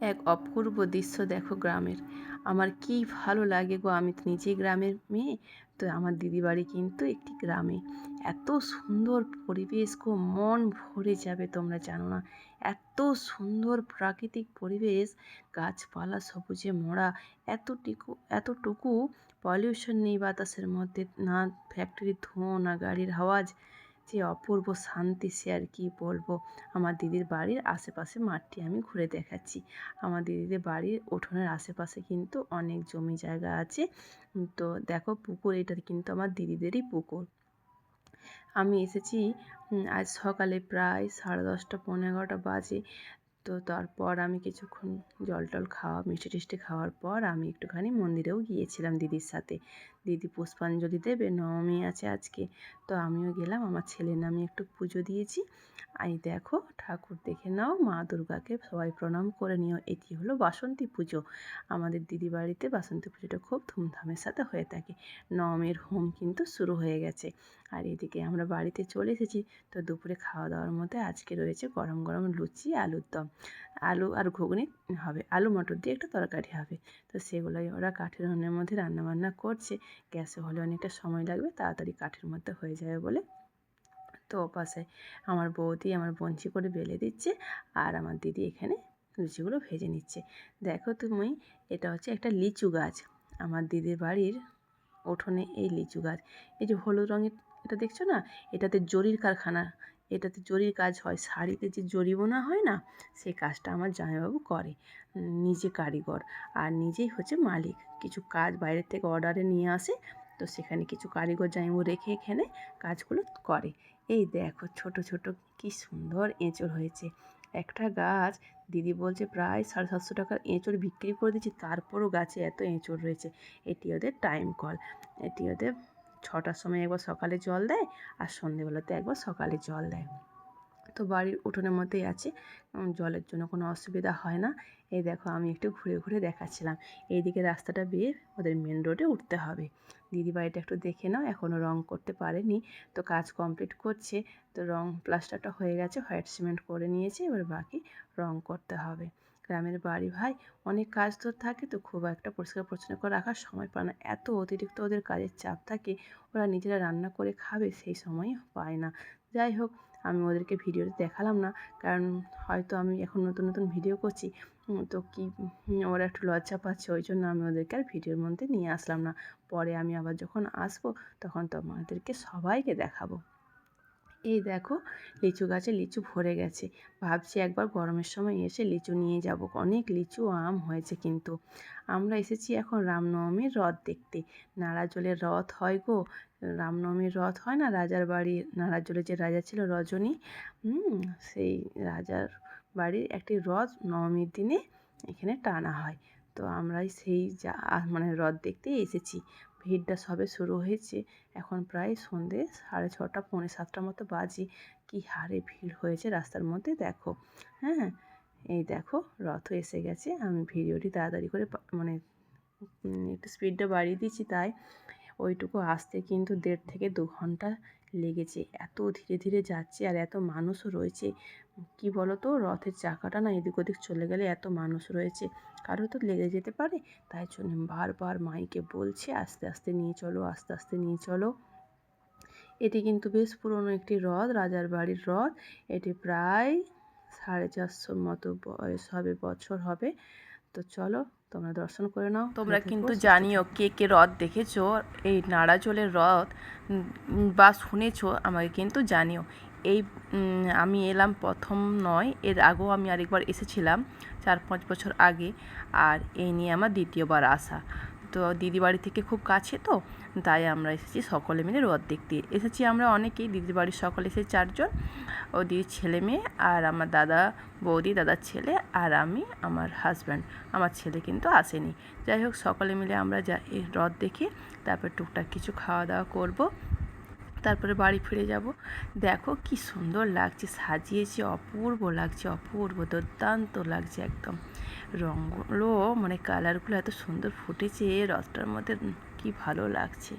এক অপূর্ব দৃশ্য দেখো গ্রামের। আমার কি ভালো লাগে গো, আমি তো নিজেই গ্রামের মেয়ে, তো আমার দিদি বাড়ি কিন্তু একটি গ্রামে। এত সুন্দর পরিবেশ গো, মন ভরে যাবে তোমরা জানো না। এত সুন্দর প্রাকৃতিক পরিবেশ, গাছপালা সবুজে মোড়া, এতটুকু এতটুকু পলিউশন নেই বাতাসের মধ্যে, না ফ্যাক্টরির ধোঁয়া, না গাড়ির আওয়াজ। যে অপূর্ব শান্তি সে আর কি বলব? আমার দিদির বাড়ির আশেপাশে মাঠটি আমি ঘুরে দেখাচ্ছি। আমার দিদিদের বাড়ির উঠোনের আশেপাশে কিন্তু অনেক জমি জায়গা আছে। তো দেখো পুকুর, এটা কিন্তু আমার দিদিদেরই পুকুর। আমি এসেছি আজ সকালে প্রায় সাড়ে দশটা পনেরো এগারোটা বাজে। তো তারপর আমি কিছুক্ষণ জল টল খাওয়া, মিষ্টি টিষ্টি খাওয়ার পর আমি একটুখানি মন্দিরেও গিয়েছিলাম দিদির সাথে। দিদি পুষ্পাঞ্জলি দেবে, নবমী আছে আজকে। তো আমিও গেলাম, আমার ছেলের নামে একটু পুজো দিয়েছি। এই দেখো, ঠাকুর দেখে নাও, মা দুর্গাকে সবাই প্রণাম করে নিও। এটি হলো বাসন্তী পুজো। আমাদের দিদি বাড়িতে বাসন্তী পুজোটা খুব ধুমধামের সাথে হয়ে থাকে। নবমীর হোম কিন্তু শুরু হয়ে গেছে। আর এদিকে আমরা বাড়িতে চলে এসেছি। তো দুপুরে খাওয়া দাওয়ার মধ্যে আজকে রয়েছে গরম গরম লুচি, আলুর দম। আলু আর ঘুগনি হবে। আলু, মটর দিয়ে একটা তরকারি হবে। তো সেগুলোই ওরা কাঠের উনুনের মধ্যে রান্নাবান্না করছে। গ্যাসে হলে অনেকটা সময় লাগবে, তাড়াতাড়ি কাঠের মধ্যে হয়ে যাবে বলে। তো ওপাশে আমার বৌদি, আমার বঞ্চি করে বেলে দিচ্ছে আর আমার দিদি এখানে লুচিগুলো ভেজে নিচ্ছে। দেখো তুমি, এটা হচ্ছে একটা লিচু গাছ। আমার দিদির বাড়ির উঠোনে এই লিচু গাছ। এই যে হলুদ রঙের এটা দেখছ না? এটাতে জরির কারখানা, এটাতে জরির কাজ হয়। শাড়িতে যে জরি বোনা হয় না সেই কাজটা আমার জামাইবাবু করে। নিজে কারিগর আর নিজেই হচ্ছে মালিক। কিছু কাজ বাইরের থেকে অর্ডারে নিয়ে আসে, তো সেখানে কিছু কারিগর জামাইবাবু রেখে এখানে কাজগুলো করে। এই দেখো ছোট ছোট কি সুন্দর এঁচড় হয়েছে। একটা গাছ দিদি বলছে প্রায় সাড়ে সাতশো টাকার এঁচড় বিক্রি করে দিচ্ছি তারপরও গাছে এত এঁচড় রয়েছে। এটি ওদের টাইম কল এটি ওদের ছটার সময় একবার সকালে জল দেয় আর সন্ধেবেলাতে একবার সকালে জল দেয়। তো বাড়ির উঠোনের মধ্যেই আছে। জলের জন্য কোনো অসুবিধা হয় না। এই দেখো আমি একটু ঘুরে ঘুরে দেখাচ্ছিলাম। এইদিকে রাস্তাটা বেয়ে ওদের মেন রোডে উঠতে হবে। দিদি বাড়িটা একটু দেখে নাও এখনও রং করতে পারেনি। তো কাজ কমপ্লিট করছে। তো রং প্লাস্টারটা হয়ে গেছে, হোয়াইট সিমেন্ট করে নিয়েছে। এবার বাকি রং করতে হবে। গ্রামের বাড়ি, ভাই, অনেক কাজ তো থাকে তো খুব একটা পরিষ্কার পরিচ্ছন্ন করে রাখার সময় পায় না। এত অতিরিক্ত ওদের কাজের চাপ থাকে, ওরা নিজেরা রান্না করে খাবে সেই সময় পায় না। যাই হোক, আমি ওদেরকে ভিডিওতে দেখালাম না, কারণ হয়তো আমি এখন নতুন নতুন ভিডিও করছি তো কি ওরা একটু লজ্জা পাচ্ছে, ওই জন্য আমি ওদেরকে আর ভিডিওর মধ্যে নিয়ে আসলাম না। পরে আমি আবার যখন আসব, তখন তোমাদেরকে সবাইকে দেখাবো। এই দেখো লিচু গাছে লিচু ভরে গেছে। ভাবছি একবার গরমের সময় এসে লিচু নিয়ে যাব। অনেক লিচু আম হয়েছে কিন্তু। আমরা এসেছি এখন রামনবমীর রথ দেখতে। নাড়াজলের রথ হয় গো। রামনবমীর রথ হয় না? রাজার বাড়ি নাড়াজলে যে রাজা ছিল রজনী সেই রাজার বাড়ির একটি রথ নবমীর দিনে এখানে টানা হয়। তো আমরাই সেই যা মানে রথ দেখতেই এসেছি। ভিড়টা সবে শুরু হয়েছে। এখন প্রায় সন্ধে সাড়ে ছটা, পৌনে সাতটার মতো বাজে। কি হারে ভিড় হয়েছে রাস্তার মধ্যে, দেখো। হ্যাঁ এই দেখো, রথ এসে গেছে। আমি ভিডিওটি তাড়াতাড়ি করে মানে একটু স্পিডটা বাড়িয়ে দিচ্ছি। তাই ওইটুকু আসতে কিন্তু দেড় থেকে দু ঘণ্টা লেগেছে। এত ধীরে ধীরে যাচ্ছে আর এত মানুষও রয়েছে। কি বলো তো রথের চাকাটা না এদিক ওদিক চলে গেলে এত মানুষ রয়েছে। কারও তো লেগে যেতে পারে। তাই জন্য বারবার মাইকে বলছে, আস্তে আস্তে নিয়ে চলো, আস্তে আস্তে নিয়ে চলো। এটি কিন্তু বেশ পুরনো একটি হ্রদ রাজার বাড়ির হ্রদ এটি প্রায় সাড়ে চারশোর মতো বয়স হবে, বছর হবে। তো চলো তোমরা দর্শন করে নাও। তোমরা কিন্তু জানিও কে কে হ্রদ দেখেছ এই নাড়াচলের রথ বা শুনেছো আমাকে কিন্তু জানিও। এই আমি এলাম প্রথম নয় এর আগেও আমি আরেকবার এসেছিলাম চার পাঁচ বছর আগে আর এই নিয়ে আমার দ্বিতীয়বার আসা। তো দিদি বাড়ি থেকে খুব কাছে তো, তাই আমরা এসেছি সকলে মিলে রথ দেখতে। এসেছি আমরা অনেকেই দিদির বাড়ির সকলে এসে চারজন। ও দিদির ছেলে মেয়ে আর আমার দাদা বৌদি, দাদার ছেলে আর আমি, আমার হাজব্যান্ড আমার ছেলে কিন্তু আসেনি। যাই হোক, সকলে মিলে আমরা যা রথ দেখি, তারপর টুকটাক কিছু খাওয়া দাওয়া করব। তারপরে বাড়ি ফিরে যাব। দেখো কি সুন্দর লাগছে, সাজিয়েছে, অপূর্ব লাগছে, অপূর্ব, দুর্দান্ত লাগছে একদম। রঙগুলো মানে কালারগুলো এত সুন্দর ফুটেছে, রথটার মধ্যে কি ভালো লাগছে।